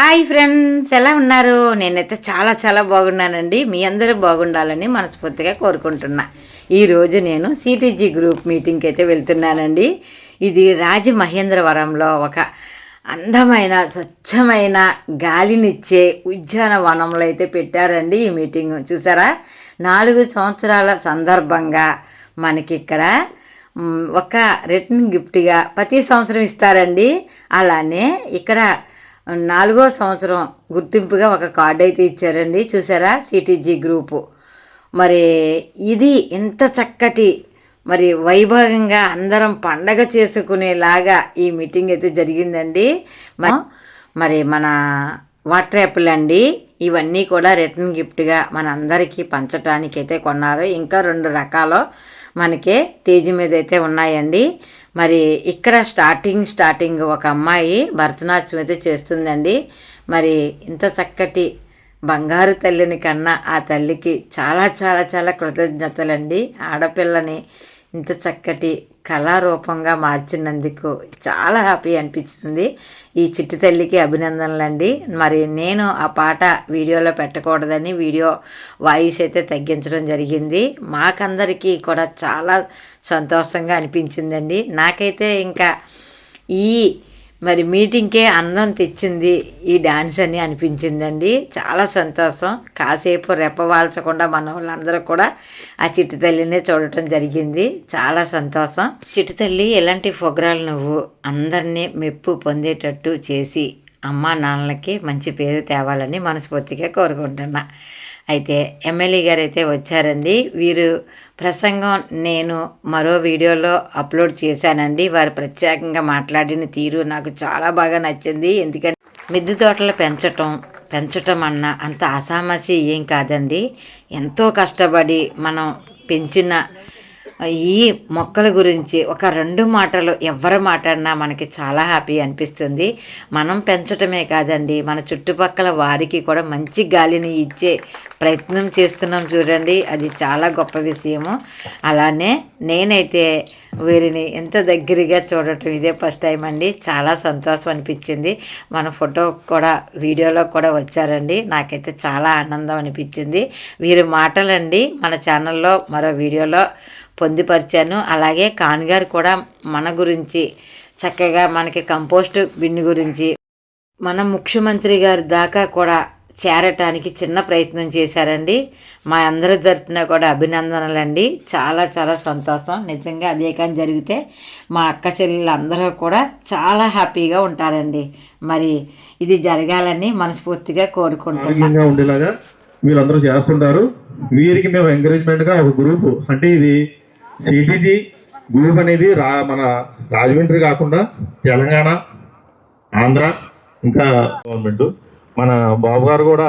Hi friends ఎలా ఉన్నారు? నేనైతే చాలా చాలా బాగున్నానండి. మీ అందరూ బాగుండాలని మనస్ఫూర్తిగా కోరుకుంటున్నా. ఈరోజు నేను సిటీజీ గ్రూప్ మీటింగ్కి అయితే వెళ్తున్నానండి. ఇది రాజమహేంద్రవరంలో ఒక అందమైన స్వచ్ఛమైన గాలినిచ్చే ఉద్యానవనంలో అయితే పెట్టారండి ఈ మీటింగ్. చూసారా? నాలుగు సంవత్సరాల సందర్భంగా మనకి ఇక్కడ ఒక రిటర్న్ గిఫ్ట్గా ప్రతి సంవత్సరం ఇస్తారండి. అలానే ఇక్కడ నాలుగో సంవత్సరం గుర్తింపుగా ఒక కార్డు అయితే ఇచ్చారండి. చూసారా? సిటీజీ గ్రూపు మరి ఇది ఇంత చక్కటి మరి వైభవంగా అందరం పండగ చేసుకునేలాగా ఈ మీటింగ్ అయితే జరిగిందండి. మరి మన వాటర్ యాపిల్ అండి. ఇవన్నీ కూడా రిటర్న్ గిఫ్ట్గా మన అందరికీ పంచటానికైతే అయితే కొన్నారు. ఇంకా రెండు రకాలు మనకి స్టేజ్ మీద అయితే ఉన్నాయండి. మరి ఇక్కడ స్టార్టింగ్ స్టార్టింగ్ ఒక అమ్మాయి భరతనాట్యం అయితే చేస్తుందండి. మరి ఇంత చక్కటి బంగారు తల్లిని కన్నా ఆ తల్లికి చాలా చాలా చాలా కృతజ్ఞతలండి. ఆడపిల్లని ఇంత చక్కటి కళారూపంగా మార్చినందుకు చాలా హ్యాపీ అనిపిస్తుంది. ఈ చిట్టి తల్లికి అభినందనలండి. మరి నేను ఆ పాట వీడియోలో పెట్టకూడదని వీడియో వాయిస్ అయితే తగ్గించడం జరిగింది. మాకందరికీ కూడా చాలా సంతోషంగా అనిపించిందండి. నాకైతే ఇంకా ఈ మరి మీటింగ్కే అందం తెచ్చింది ఈ డాన్స్ అని అనిపించిందండి. చాలా సంతోషం. కాసేపు రెప్పవాల్చకుండా మన వాళ్ళందరూ కూడా ఆ చిట్టు తల్లినే చూడటం జరిగింది. చాలా సంతోషం. చిట్టు తల్లి ఎలాంటి ఫొగ్రాలు నువ్వు? అందరినీ మెప్పు పొందేటట్టు చేసి అమ్మా నాన్నలకి మంచి పేరు తేవాలని మనస్ఫూర్తిగా కోరుకుంటున్నా. అయితే ఎమ్మెల్యే గారు అయితే వచ్చారండి. వీరు ప్రసంగం నేను మరో వీడియోలో అప్లోడ్ చేశానండి. వారు ప్రత్యేకంగా మాట్లాడిన తీరు నాకు చాలా బాగా నచ్చింది. ఎందుకంటే మిద్దె తోటలు పెంచటం పెంచటం అన్న అంత అసామసి ఏం కాదండి. ఎంతో కష్టపడి మనం పెంచిన ఈ మొక్కల గురించి ఒక రెండు మాటలు ఎవరు మాట్లాడినా మనకి చాలా హ్యాపీ అనిపిస్తుంది. మనం పెంచటమే కాదండి. మన చుట్టుపక్కల వారికి కూడా మంచి గాలిని ఇచ్చే ప్రయత్నం చేస్తున్నాం చూడండి. అది చాలా గొప్ప విషయము. అలానే నేనైతే వీరిని ఎంత దగ్గరగా చూడటం ఇదే ఫస్ట్ టైం అండి. చాలా సంతోషం అనిపించింది. మన ఫోటో కూడా వీడియోలో కూడా వచ్చారండి. నాకైతే చాలా ఆనందం అనిపించింది. వీరి మాటలండి మన ఛానల్లో మరో వీడియోలో పొందుపరిచాను. అలాగే కాన్గారు కూడా మన గురించి చక్కగా మనకి కంపోస్ట్ బిన్ గురించి మన ముఖ్యమంత్రి గారి దాకా కూడా చేరటానికి చిన్న ప్రయత్నం చేశారండి. మా అందరి తరఫున కూడా అభినందనలండి. చాలా చాలా సంతోషం. నిజంగా అదే కానీ జరిగితే మా అక్క చెల్లెలు అందరూ కూడా చాలా హ్యాపీగా ఉంటారండి. మరి ఇది జరగాలని మనస్ఫూర్తిగా కోరుకుంటున్నాను ఉండేలాగా వీళ్ళందరూ చేస్తుంటారు. వీరికి మేము ఎంకరేజ్మెంట్గా ఒక గ్రూప్ అంటే ఇది సిటీజీ గ్రూప్ అనేది రా మన రాజమండ్రి కాకుండా తెలంగాణ ఆంధ్ర ఇంకా గవర్నమెంట్. మన బాబు గారు కూడా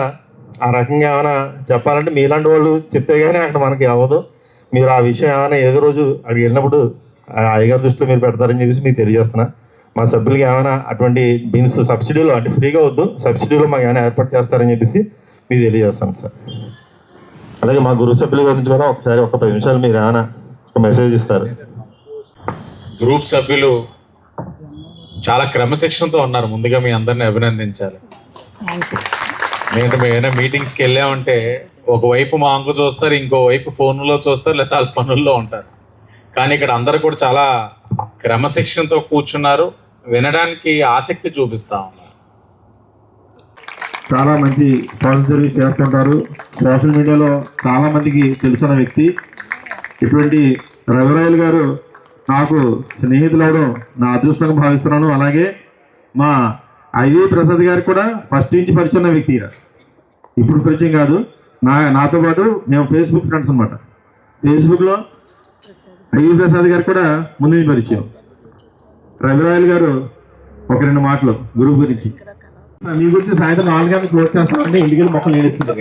ఆ రకంగా ఏమైనా చెప్పాలంటే మీలాంటి వాళ్ళు చెప్తే కానీ అక్కడ మనకి అవ్వదు. మీరు ఆ విషయం ఏమైనా ఏదో రోజు అక్కడికి వెళ్ళినప్పుడు ఆ అయ్యగారి దృష్టిలో మీరు పెడతారని చెప్పేసి మీకు తెలియజేస్తున్నా. మా సభ్యులకి ఏమైనా అటువంటి బిన్స్ సబ్సిడీలో అంటే ఫ్రీగా వద్దు. సబ్సిడీలో మాకు ఏమైనా ఏర్పాటు చేస్తారని చెప్పేసి మీకు తెలియజేస్తాను సార్. అలాగే మా గురువు సభ్యుల గురించి కూడా ఒకసారి ఒక పది నిమిషాలు మీరు ఏమైనా ఒక మెసేజ్ ఇస్తారు. గ్రూప్ సభ్యులు చాలా క్రమశిక్షణతో ఉన్నారు. ముందుగా మీ అందరిని అభినందించాలి. నేను ఏమైనా మీటింగ్స్కి వెళ్ళామంటే ఒకవైపు మా అంకు చూస్తారు ఇంకోవైపు ఫోన్లో చూస్తారు లేదా వాళ్ళ పనుల్లో ఉంటారు. కానీ ఇక్కడ అందరూ కూడా చాలా క్రమశిక్షణతో కూర్చున్నారు. వినడానికి ఆసక్తి చూపిస్తా ఉన్నారు. చాలా మంచి సర్వీస్ చేస్తుంటారు. సోషల్ మీడియాలో చాలా మందికి తెలిసిన వ్యక్తి. ఇటువంటి రఘురాయలు గారు నాకు స్నేహితులవడం నా అదృష్టంగా భావిస్తున్నాను. అలాగే మా ఐవి ప్రసాద్ గారికి కూడా ఫస్ట్ నుంచి పరిచయం ఉన్న వ్యక్తి ఇప్పుడు పరిచయం కాదు. నా నాతో పాటు మేము ఫేస్బుక్ ఫ్రెండ్స్ అనమాట ఫేస్బుక్లో ఐవి ప్రసాద్ గారు కూడా ముందు నుంచి పరిచయం. రవిరాయలు గారు ఒక రెండు మాటలు గురువు గురించి. మీ గురించి సాయంత్రం నాలుగు గంటలకు క్లోజ్ చేస్తామంటే ఇంటికి మొక్కలు నేర్చుకుంటాం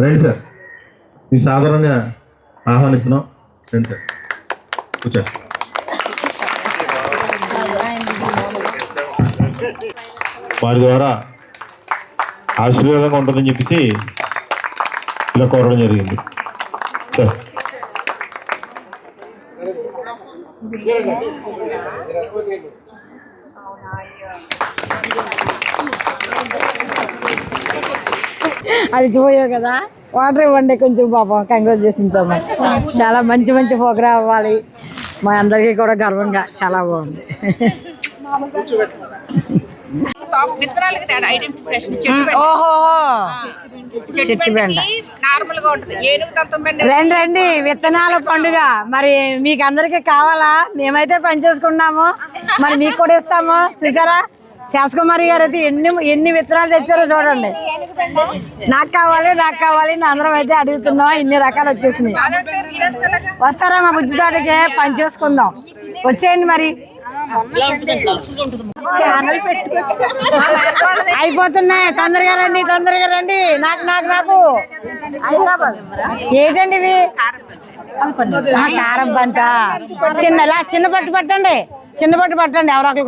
రండి సార్. మీ సాధారణంగా ఆహ్వానిస్తున్నాం. రండి సార్. కూర్చోండి. వారి ద్వారా ఆశీర్వాదంగా ఉంటుందని చెప్పేసి ఇలా కోరడం జరిగింది. సార్. అది చూయవు కదా. వాటర్ ఇవ్వండి కొంచెం పాపం. కంగ్రాట్ చేసింది చాలా మంచి మంచి ప్రోగ్రామ్ అవ్వాలి. మా అందరికీ కూడా గర్వంగా. చాలా బాగుంది. విత్తనాలకి తేడా ఐడెంటిఫికేషన్ చెట్టు ఓహో. చెట్టు బెండకి నార్మల్గా ఉంటది. ఏనుగు దంతం బెండ రండి రండి. విత్తనాల పండుగ. మరి మీకు అందరికి కావాలా? మేమైతే పనిచేసుకున్నాము మరి మీకు కూడా ఇస్తాము. చూసారా? శాసకుమారి గారు అయితే ఎన్ని ఎన్ని విత్తనాలు తెచ్చారో చూడండి. నాకు కావాలి నాకు కావాలి అని అందరం అయితే అడుగుతున్నాం. ఇన్ని రకాలు వచ్చేసినాయి. వస్తారా మా బుజ్జి తోటకి పని చేసుకుందాం. వచ్చేయండి మరి. అయిపోతున్నాయి. తొందరగా రండి తొందరగా రండి. నాకు నాకు నాకు. ఏంటండి ఇవి? కారం పంట. చిన్న చిన్న పట్టు పట్టండి. చిన్న పట్టు పట్టండి ఎవరో ఒకరు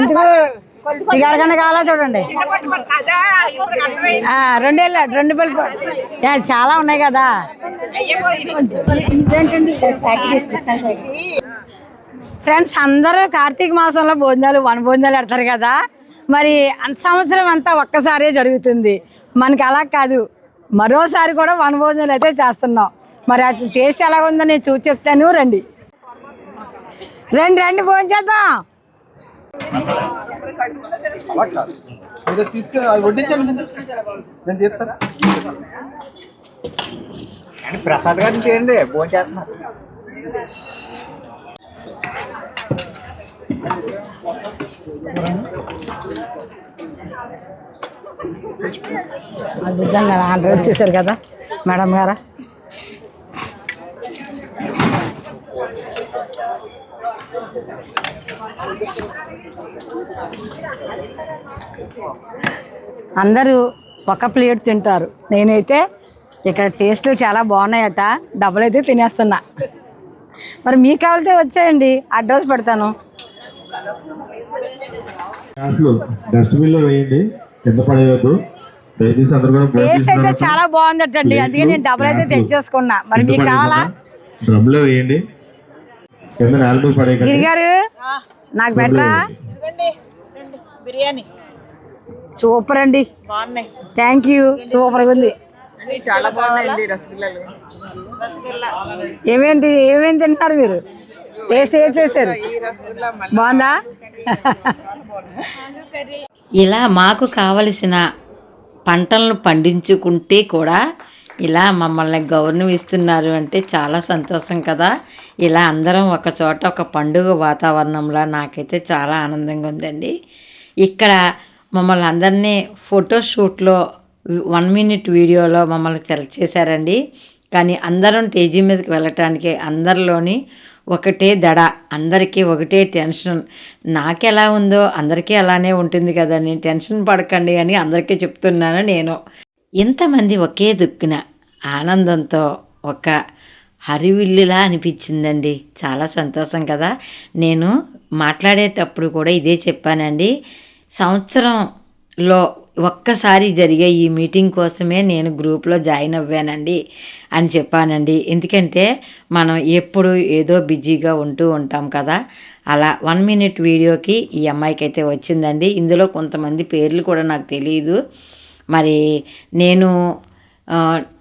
ఎందుకు? సిగారకన్నా కావాలా చూడండి. రెండేళ్ళు రెండేళ్ళ రెండు పళ్ళు చాలా ఉన్నాయి కదా. ఫ్రెండ్స్ అందరూ కార్తీక మాసంలో భోజనాలు వన భోజనాలు పెడతారు కదా. మరి అంత సంవత్సరం అంతా ఒక్కసారే జరుగుతుంది. మనకి అలా కాదు. మరోసారి కూడా వన భోజనాలు అయితే చేస్తున్నాం. మరి అది టేస్ట్ ఎలాగుందని నేను చూసి చెప్తాను. రండి. రండి రండి భోజనం చేద్దాం. ప్రసాద్ గారిని చేయండి భోజనం చేస్తున్నారు అద్భుతంగా ఆర్డర్ చేశారు కదా మేడం గారా. అందరూ ఒక ప్లేట్ తింటారు. నేనైతే ఇక్కడ టేస్ట్లు చాలా బాగున్నాయట. డబ్బులు అయితే తినేస్తున్నా. మరి మీకు కావాలితే వచ్చేయండి. అడ్రస్ పెడతాను. వేయండి. కింద పడేయద్దు. టేస్ట్ అయితే చాలా బాగుందటండి. అందుకే నేను డబ్బులు అయితే తెచ్చేసుకున్నా. మరి మీకు కావాలా? పడేయకుండా డ్రమ్లో వేయండి కింద నేల మీద పడేయకండి గిరిగారు నాకు వేయండి. బిర్యానీ. సూపర్ అండి. బాగున్నాయి. Thank you. సూపర్ ఉంది. చాలా బాగున్నాయండి రసగుల్లాలు. రసగుల్లా. ఏమేంటి ఏమేమి తింటారు మీరు? టేస్ట్ ఏం చేశారు? బాగుందా? ఇలా మాకు కావలసిన పంటలను పండించుకుంటే కూడా ఇలా మమ్మల్ని గౌరవం ఇస్తున్నారు అంటే చాలా సంతోషం కదా. ఇలా అందరం ఒక చోట ఒక పండుగ వాతావరణంలో నాకైతే చాలా ఆనందంగా ఉందండి. ఇక్కడ మమ్మల్ని అందరినీ ఫోటోషూట్లో వన్ మినిట్ వీడియోలో మమ్మల్ని సెలెక్ట్ చేశారండి. కానీ అందరం స్టేజీ మీదకి వెళ్ళటానికి అందరిలోని ఒకటే దడ అందరికీ ఒకటే టెన్షన్. నాకెలా ఉందో అందరికీ అలానే ఉంటుంది కదండి. టెన్షన్ పడకండి అని అందరికీ చెప్తున్నాను నేను. ఇంతమంది ఒకే దుక్కున ఆనందంతో ఒక హరివిల్లులా అనిపించిందండి. చాలా సంతోషం కదా. నేను మాట్లాడేటప్పుడు కూడా ఇదే చెప్పానండి. సంవత్సరంలో ఒక్కసారి జరిగే ఈ మీటింగ్ కోసమే నేను గ్రూప్లో జాయిన్ అవ్వానండి అని చెప్పానండి. ఎందుకంటే మనం ఎప్పుడు ఏదో బిజీగా ఉంటూ ఉంటాం కదా. అలా వన్ మినిట్ వీడియోకి ఈ అమ్మాయికి అయితే వచ్చిందండి. ఇందులో కొంతమంది పేర్లు కూడా నాకు తెలియదు మరి నేను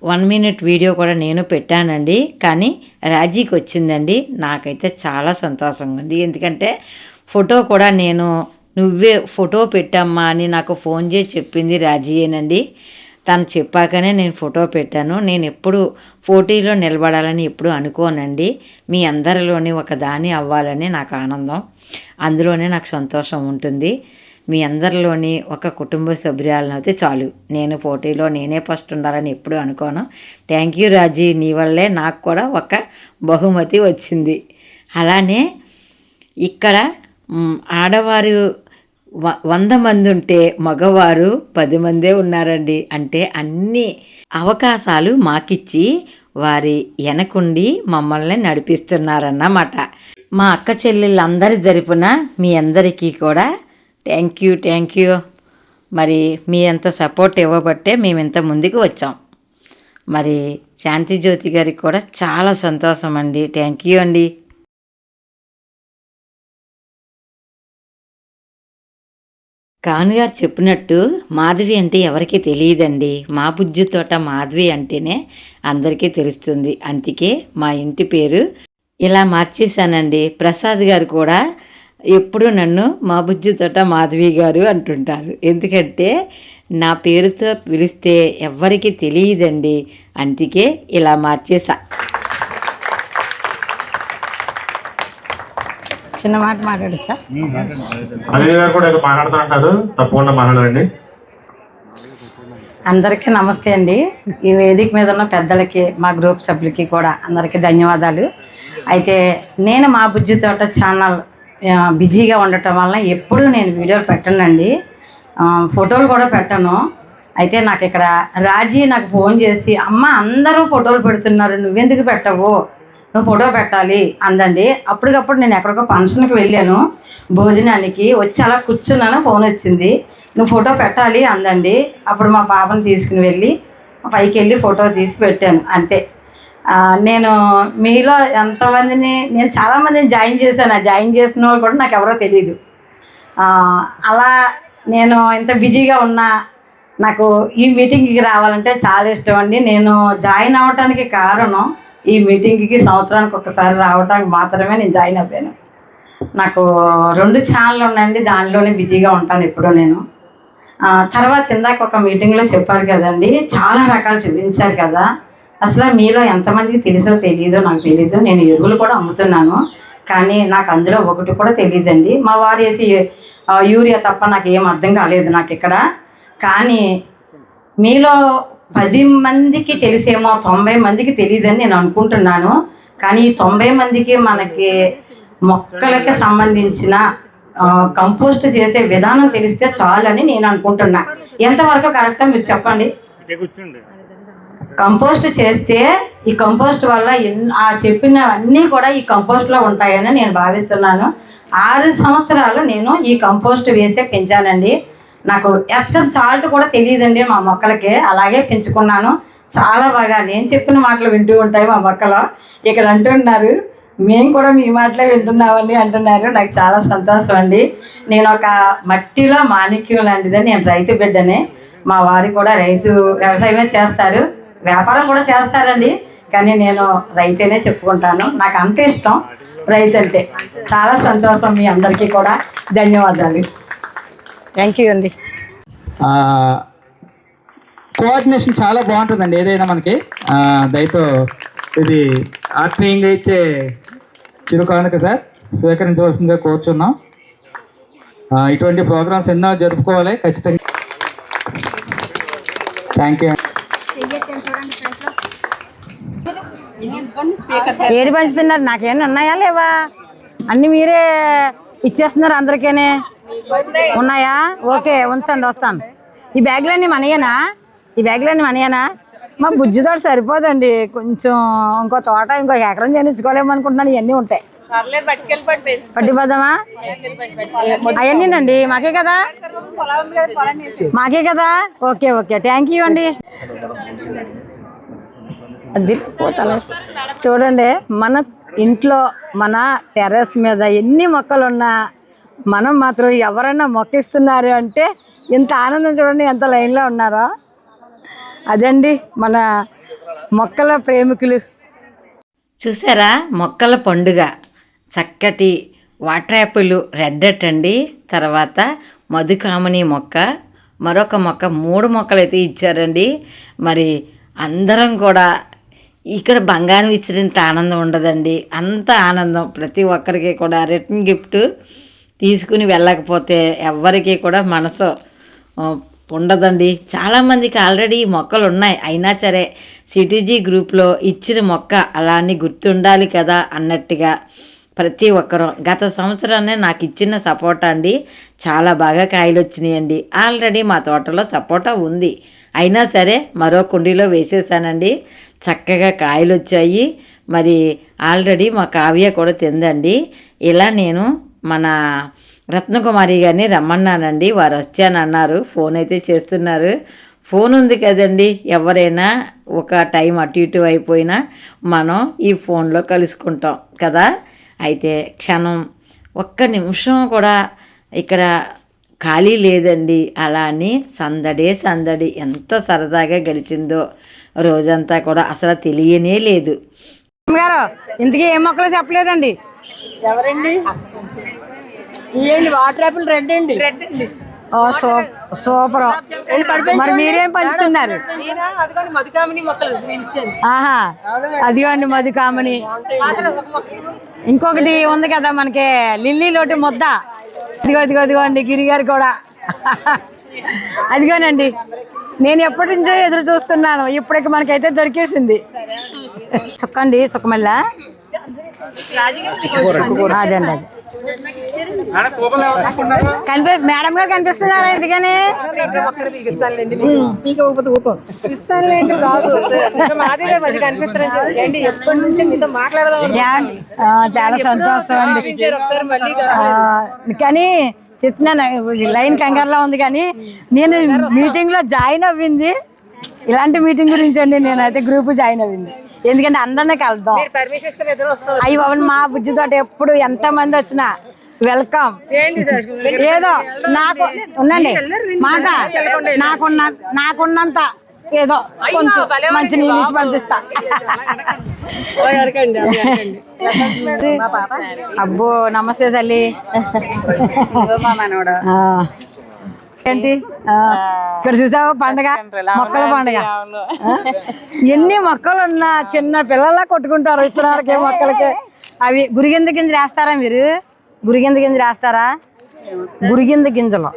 వన్ మినిట్ వీడియో కూడా నేను పెట్టానండి. కానీ రాజీకి వచ్చిందండి. నాకైతే చాలా సంతోషంగా ఉంది. ఎందుకంటే ఫోటో కూడా నేను నువ్వే ఫోటో పెట్టమ్మా అని నాకు ఫోన్ చేసి చెప్పింది రాజీయేనండి. తను చెప్పాకనే నేను ఫోటో పెట్టాను. నేను ఎప్పుడు పోటీలో నిలబడాలని ఎప్పుడు అనుకోనండి. మీ అందరిలోని ఒక దాని అవ్వాలని నాకు ఆనందం. అందులోనే నాకు సంతోషం ఉంటుంది. మీ అందరిలోని ఒక కుటుంబ సభ్యురాలను అయితే చాలు. నేను పోటీలో నేనే ఫస్ట్ ఉండాలని ఎప్పుడూ అనుకోను. Thank you Raji. నీ వల్లే నాకు కూడా ఒక బహుమతి వచ్చింది. అలానే ఇక్కడ ఆడవారు వ వంద మంది ఉంటే మగవారు పది మందే ఉన్నారండి. అంటే అన్ని అవకాశాలు మాకిచ్చి వారి వెనకుండి మమ్మల్ని నడిపిస్తున్నారన్నమాట. మా అక్క చెల్లెళ్ళందరి తరపున మీ అందరికీ కూడా థ్యాంక్ యూ థ్యాంక్ యూ. మరి మీ అంత సపోర్ట్ ఇవ్వబట్టే మేము ఇంత ముందుకు వచ్చాం. మరి శాంతి జ్యోతి గారికి కూడా చాలా సంతోషం అండి. థ్యాంక్ యూ అండి. కానుగారు చెప్పినట్టు మాధవి అంటే ఎవరికీ తెలియదండి. మా బుజ్జి తోట మాధవి అంటేనే అందరికీ తెలుస్తుంది. అందుకే మా ఇంటి పేరు ఇలా మార్చేశానండి. ప్రసాద్ గారు కూడా ఎప్పుడు నన్ను మా బుజ్జి తోట మాధవి గారు అంటుంటారు. ఎందుకంటే నా పేరుతో పిలిస్తే ఎవ్వరికీ తెలియదండి. అందుకే ఇలా మార్చేసా. చిన్న మాట మాట్లాడచ్చా? అజయ్ గారు కూడా ఏదో మాట్లాడుతుంటారు తప్పకుండా మాట్లాడండి. అందరికీ నమస్తే అండి. ఈ వేదిక మీద ఉన్న పెద్దలకి మా గ్రూప్ సభ్యులకి కూడా అందరికీ ధన్యవాదాలు. అయితే నేను మా బుజ్జి తోట ఛానల్ బిజీగా ఉండటం వల్ల ఎప్పుడూ నేను వీడియోలు పెట్టనండి. ఫోటోలు కూడా పెట్టను. అయితే నాకు ఇక్కడ రాజీ నాకు ఫోన్ చేసి అమ్మ అందరూ ఫోటోలు పెడుతున్నారు. నువ్వెందుకు పెట్టవు? నువ్వు ఫోటో పెట్టాలి అందండి. అప్పటికప్పుడు నేను ఎక్కడికో ఫంక్షన్కి వెళ్ళాను. భోజనానికి వచ్చి అలా కూర్చున్నాను ఫోన్ వచ్చింది. నువ్వు ఫోటో పెట్టాలి అందండి. అప్పుడు మా పాపను తీసుకుని వెళ్ళి పైకి వెళ్ళి ఫోటో తీసి పెట్టాను. అంతే. నేను మీలో ఎంతమందిని నేను చాలామందిని జాయిన్ చేశాను. ఆ జాయిన్ చేసిన వాళ్ళు కూడా నాకు ఎవరో తెలియదు అలా నేను ఇంత బిజీగా ఉన్నా నాకు ఈ మీటింగ్కి రావాలంటే చాలా ఇష్టం అండి. నేను జాయిన్ అవ్వటానికి కారణం ఈ మీటింగ్కి సంవత్సరానికి ఒకసారి రావడానికి మాత్రమే నేను జాయిన్ అయ్యాను నాకు రెండు ఛానళ్ళు ఉన్నాయండి. దానిలోనే బిజీగా ఉంటాను ఎప్పుడూ నేను. తర్వాత ఇందాక ఒక మీటింగ్లో చెప్పారు కదండి చాలా రకాలు చూపించారు కదా. అసలు మీలో ఎంతమందికి తెలుసో తెలియదో నాకు తెలియదు నేను ఎరువులు కూడా అమ్ముతున్నాను. కానీ నాకు అందులో ఒకటి కూడా తెలియదండి మా వారు వేసి యూరియా తప్ప నాకు ఏం అర్థం కాలేదు నాకు ఇక్కడ. కానీ మీలో పది మందికి తెలిసేమో తొంభై మందికి తెలియదని నేను అనుకుంటున్నాను. కానీ ఈ తొంభై మందికి మనకి మొక్కలకి సంబంధించిన కంపోస్ట్ చేసే విధానం తెలిస్తే చాలని నేను అనుకుంటున్నా. ఎంతవరకు కరెక్టా మీరు చెప్పండి. కంపోస్ట్ చేస్తే ఈ కంపోస్ట్ వల్ల ఆ చెప్పినవన్నీ కూడా ఈ కంపోస్ట్లో ఉంటాయని నేను భావిస్తున్నాను. ఆరు సంవత్సరాలు నేను ఈ కంపోస్ట్ వేసే పెంచానండి. నాకు ఎప్సమ్ సాల్ట్ కూడా తెలియదండి మా మొక్కలకి అలాగే పెంచుకున్నాను. చాలా బాగా నేను చెప్పిన మాటలు వింటూ ఉంటాయి మా మొక్కలు. ఇక్కడ అంటున్నారు మేము కూడా మీ మాటలే వింటున్నామండి అంటున్నారు. నాకు చాలా సంతోషం అండి. నేను ఒక మట్టిలో మాణిక్యం లాంటిదని నేను రైతు బిడ్డనే. మా వారు కూడా రైతు వ్యవసాయమే చేస్తారు. వ్యాపారం కూడా చేస్తారండి. కానీ నేను రైతేనే చెప్పుకుంటాను. నాకు అంత ఇష్టం రైతు అంటే చాలా సంతోషం మీ అందరికీ కూడా. ధన్యవాదాలు. థ్యాంక్ యూ అండి. కోఆర్డినేషన్ చాలా బాగుంటుందండి. ఏదైనా మనకి దయతో ఇది ఆత్మీయంగా ఇచ్చే చిరు కానుక సార్. స్వీకరించవలసిందిగా కోరుచున్నాం. ఇటువంటి ప్రోగ్రామ్స్ ఎన్నో జరుపుకోవాలి. ఖచ్చితంగా. థ్యాంక్ యూ ఏది పంచుతున్నారు? నాకేమైనా ఉన్నాయా లేవా? అన్ని మీరే ఇచ్చేస్తున్నారు అందరికీనే. ఉన్నాయా? ఓకే ఉంచండి వస్తాను. ఈ బ్యాగ్లన్నీ మనయేనా? ఈ బ్యాగ్లన్నీ మనయేనా? మా బుజ్జి తోట సరిపోదండి. కొంచెం ఇంకో తోట ఇంకో ఎకరం చేయించుకోలేము అనుకుంటున్నాను ఇవన్నీ ఉంటాయి పట్టిపోదామా? అవన్నీనండి మాకే కదా? మాకే కదా? Okay okay. థ్యాంక్ యూ అండి. అది పోతాను చూడండి మన ఇంట్లో మన టెర్రస్ మీద ఎన్ని మొక్కలు ఉన్నా మనం మాత్రం ఎవరైనా మొక్కిస్తున్నారు అంటే ఇంత ఆనందం చూడండి ఎంత లైన్లో ఉన్నారో. అదండి మన మొక్కల ప్రేమికులు. చూసారా? మొక్కల పండుగ. చక్కటి వాటర్ యాపిల్ రెడ్ అండి. తర్వాత మధుకామని మొక్క. మరొక మొక్క మూడు మొక్కలు అయితే ఇచ్చారండి. మరి అందరం కూడా ఇక్కడ బంగారం ఇచ్చినంత ఆనందం ఉండదండి. అంత ఆనందం. ప్రతి ఒక్కరికి కూడా రిటర్న్ గిఫ్ట్ తీసుకుని వెళ్ళకపోతే ఎవ్వరికీ కూడా మనసు ఉండదండి. చాలామందికి ఆల్రెడీ ఈ మొక్కలు ఉన్నాయి. అయినా సరే సిటీజీ గ్రూప్లో ఇచ్చిన మొక్క అలా అని గుర్తుండాలి కదా అన్నట్టుగా ప్రతి ఒక్కరూ. గత సంవత్సరాన్ని నాకు ఇచ్చిన సపోటా అండి చాలా బాగా కాయలు వచ్చినాయండి. ఆల్రెడీ మా తోటలో సపోటా ఉంది. అయినా సరే మరో కుండీలో వేసేసానండి. చక్కగా కాయలు వచ్చాయి మరి ఆల్రెడీ మా కావ్య కూడా తిందండి. ఇలా నేను మన రత్నకుమారి గారిని రమ్మన్నానండి. వారు వచ్చానన్నారు. ఫోన్ అయితే చేస్తున్నారు. ఫోన్ ఉంది కదండి. ఎవరైనా ఒక టైం అటు ఇటు అయిపోయినా మనం ఈ ఫోన్లో కలుసుకుంటాం కదా. అయితే క్షణం ఒక్క నిమిషం కూడా ఇక్కడ ఖాళీ లేదండి. అలా అని సందడే సందడి ఎంత సరదాగా గడిచిందో రోజంతా కూడా అసలు తెలియనే లేదు. గారు ఇంతకీ ఏం మొక్కలు చెప్పలేదండి? ఎవరండి? వాటర్ యాపిల్ రెడ్ అండి. రెడ్ అండి. సూపర్. మరి మీరేం పంచుతున్నారు? ఆహా అదిగోండి మధుకామని. ఇంకొకటి ఉంది కదా మనకి లిల్లీ లోటి ముద్ద. ఇదిగో ఇదిగో ఇదిగోండి గిరిగారు కూడా. అదిగోనండి నేను ఎప్పటి నుంచో ఎదురు చూస్తున్నాను. ఇప్పటికి మనకైతే దొరికేసింది. చుక్కండి చుక్కమల్లా అదండి కనిపి మేడం గారు కనిపిస్తున్నారా ఎందుకని ఏమండి? ఆ, చాలా సంతోషం అండి. కానీ చెప్తున్నాను లైన్ కంగారులో ఉంది కానీ నేను మీటింగ్లో జాయిన్ అవ్వింది. ఇలాంటి మీటింగ్ గురించి అండి నేనైతే గ్రూప్ జాయిన్ అవ్వింది. ఎందుకంటే అందరినీ కలుద్దాం. అయ్యి బాబు మా బుజ్జి తోట ఎప్పుడు ఎంత మంది వచ్చినా వెల్కమ్. ఏదో నాకు ఉండండి. మాట నాకున్న నాకున్నంత ఏదో కొంచెం మంచి నీళ్ళు ఇచ్చి పంపిస్తా. అబ్బో నమస్తే తల్లి. ఆ. ఏంటి? ఇక్కడ చూసావా పండగ? మొక్కల పండగ? ఎన్ని మొక్కలు ఉన్నా చిన్న పిల్లల్లా కొట్టుకుంటారు ఇత్తనాలకి మొక్కలకి. అవి గురిగింద గింజలు వేస్తారా మీరు? గురిగింద గింజలు వేస్తారా? గురిగింద గింజలు.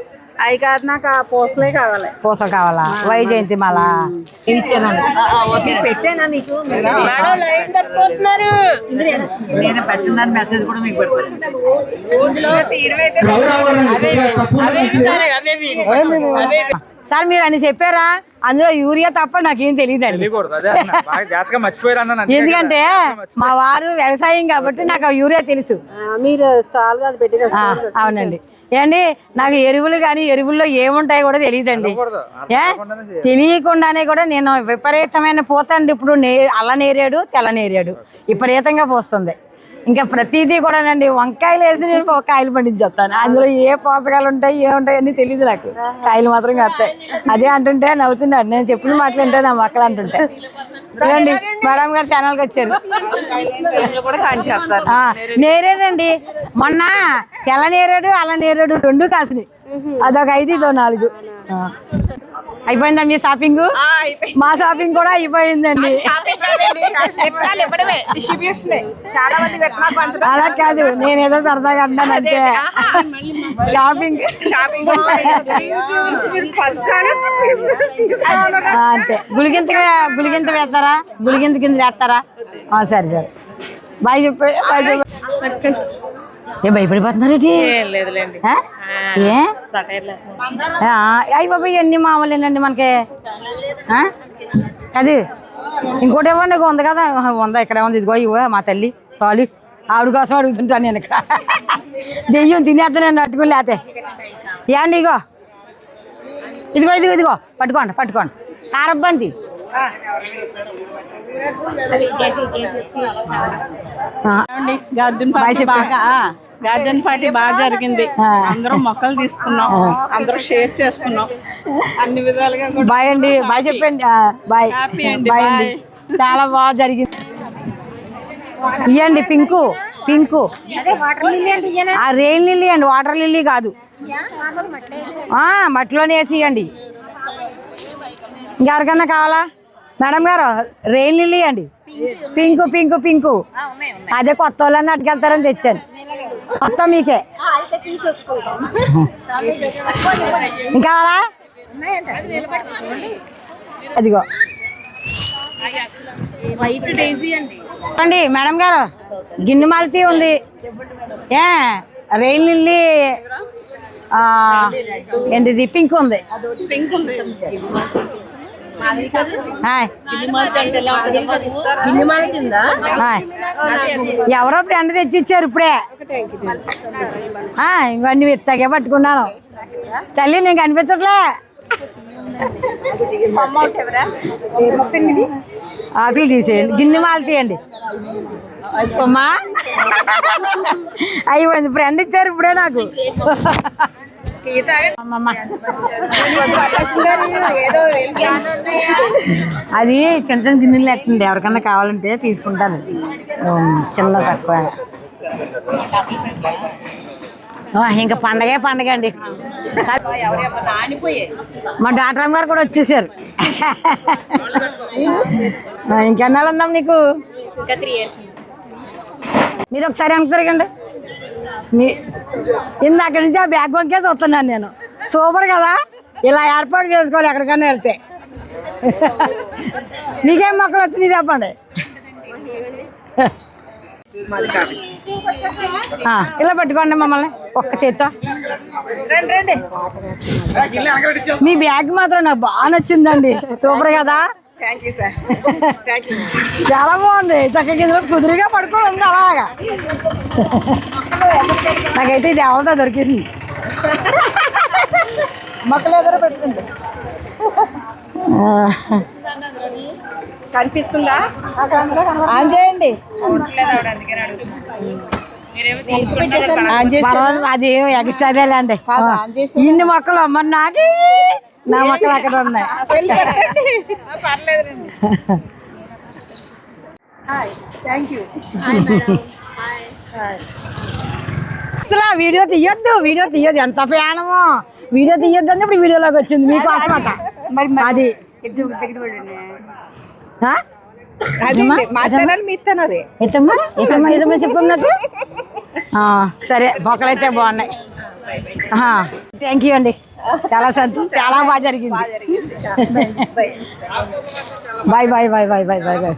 అవి కాదు నాకు ఆ పూసలే కావాలి. పూసలు కావాలా? వై జయంతి మాల? పెట్టానా మీకు? మేడం లైన్ తప్పిపోతున్నారు నేను పెట్టున్నాను మెసేజ్ కూడా మీకు సార్ మీరు అని చెప్పారా? అందులో యూరియా తప్ప నాకేం తెలియదండి. ఎందుకంటే మా వారు వ్యవసాయం కాబట్టి నాకు ఆ యూరియా తెలుసు. మీరు స్టాల్ అవునండి. ఏండి నాకు ఎరువులు కానీ ఎరువుల్లో ఏముంటాయో కూడా తెలియదండి ఏ? తెలియకుండానే కూడా నేను విపరీతమైన పోతండి. ఇప్పుడు నే అల్ల నేరేడు తెల్ల నేరేడు. విపరీతంగా పోస్తుంది. ఇంకా ప్రతిదీ కూడానండి. వంకాయలు వేసి నేను కాయలు పండించేస్తాను. అందులో ఏ పోషకాలు ఉంటాయి ఏముంటాయి అన్నీ తెలియదు నాకు. కాయలు మాత్రం కాస్తాయి. అదే అంటుంటే నవ్వుతున్నాడు. నేను చెప్పిన మాటలు వింటే నా మొక్కలు అంటుంటే. చూడండి మేడం గారు ఛానల్కి వచ్చారు. నేరేడండి. మొన్న తెల్ల నేరేడు అల్ల నేరేడు రెండు కాసినాయి. అదొక ఐదు ఇదో నాలుగు. అయిపోయిందా మీ షాపింగ్ మా షాపింగ్ కూడా అయిపోయిందండి. అలా కాదు నేను ఏదో సరదాగా అన్నాను అంతే. షాపింగ్ అంతే. గులిగింత గులిగింత వేస్తారా? గులిగింత కింద వేస్తారా? సరే సరే. బాయ్ చెప్పి బాయ్ చెప్పి. ఏ భయపడిపోతున్నారు ఆ? ఏ? అయ్యి బాబా ఇవన్నీ మామూలేనండి మనకి. ఆ? అది. ఇంకోటి ఇవ్వండి ఉంది కదా ఉందా ఇక్కడ ఉంది ఇదిగో ఇవ్వ మా తల్లి చాలు. ఆవిడ కోసం అడుగుతుంటాను నేను. ఇక్కడ దెయ్యం తినేస్తాను అట్టుకుని లేతే. ఏండి ఇగో? ఇదిగో ఇదిగో ఇదిగో పట్టుకోండి పట్టుకోండి. చెప్పు. బాగా గార్డెన్ పార్టీ బాగా జరిగింది. అందరం మొక్కలు తీసుకున్నాం. అందరం షేర్ చేసుకున్నాం. అన్ని విధాలుగా బాయ్ అండి. బాయ్ చెప్పండి. బాయ్. హ్యాపీ అండి, బాయ్ అండి. చాలా బాగా జరిగింది. ఇవ్వండి పింకు. పింకు. ఆ రెయిన్ లిల్లీ అండి. వాటర్ లిల్లీ కాదు. ఆ, మట్టిలోనే వేసి ఇవ్వండి ఇంకెవరికన్నా కావాలా? మేడం గారు రెయిన్ లిల్లీ అండి. Pink pink pink. అదే కొత్త వాళ్ళని అట్టుకెళ్తారని తెచ్చాను. కొత్త మీకే. ఇంకా కావాలా? అదిగో అండి మేడం గారు గిన్నె మాలతీ ఉంది. ఏ రెయిన్ లిల్లీ ఏంటిది? పింక్ ఉంది. హాయ్. హాయ్. ఎవరో ఫ్రెండ్ తెచ్చి ఇచ్చారు ఇప్పుడే. ఆ, ఇవన్నీ విత్తగే పట్టుకున్నాను. తల్లి నేను కనిపించట్లే. ఆకులు తీసేయండి. గిన్నె మాల తీయండి అమ్మా. అయిపోయింది ఫ్రెండ్ ఇచ్చారు ఇప్పుడే నాకు. అది చిన్న చిన్న గిన్నెలు ఎత్తుంది ఎవరికన్నా కావాలంటే తీసుకుంటాను. చిన్న తక్కువ. ఆ, ఇంకా పండగే పండగ అండి. మా డాక్టర్ గారు కూడా వచ్చేసారు. ఇంకెన్నాళ్ళు ఉందాం నీకు? ఇంకా త్రీ ఇయర్స్ మీరు ఒకసారి వెనక్కి తిరగండి? మీ ఇందాక నుంచి ఆ బ్యాగ్ వంకేసి వస్తున్నాను నేను. సూపర్ కదా? ఇలా ఏర్పాటు చేసుకోవాలి ఎక్కడికైనా వెళ్తే. మీకేం మొక్కలు వచ్చినాయి చెప్పండి. ఇలా పట్టుకోండి మమ్మల్ని. ఒక్క చేత్తో. మీ బ్యాగ్ మాత్రం నాకు బాగా నచ్చిందండి. సూపర్ కదా? Thank you sir thank you చాలా బాగుంది. చక్కగా ఇందులో కుదురుగా పడుకోవడం ఉంది అలాగా. నాకైతే ఇది ఎవరితో దొరికింది. మొక్కలు ఎదురు పెట్టుకుంది. కనిపిస్తుందా? ఆన్ చేయండి. అది ఎక్స్ట్రా లేండి కాదు, ఆన్ చేసి ఇన్ని మొక్కలు మరి నాకి. నా మొక్కలు అక్కడ ఉన్నాయి. వెళ్ళి పెట్టండి పర్లేదు థ్యాంక్ యూ అసలు వీడియో తీయొద్దు వీడియో తీయొద్దు. ఎంత ప్రయాణమో వీడియో తీయొద్దు అని ఇప్పుడు వీడియోలోకి వచ్చింది మీకు అనమాట అది. ఆ, సరే మొక్కలైతే బాగున్నాయి. థ్యాంక్ యూ అండి. చాలా సంతోషం చాలా బాగా జరిగింది. Bye bye bye bye bye bye. Bye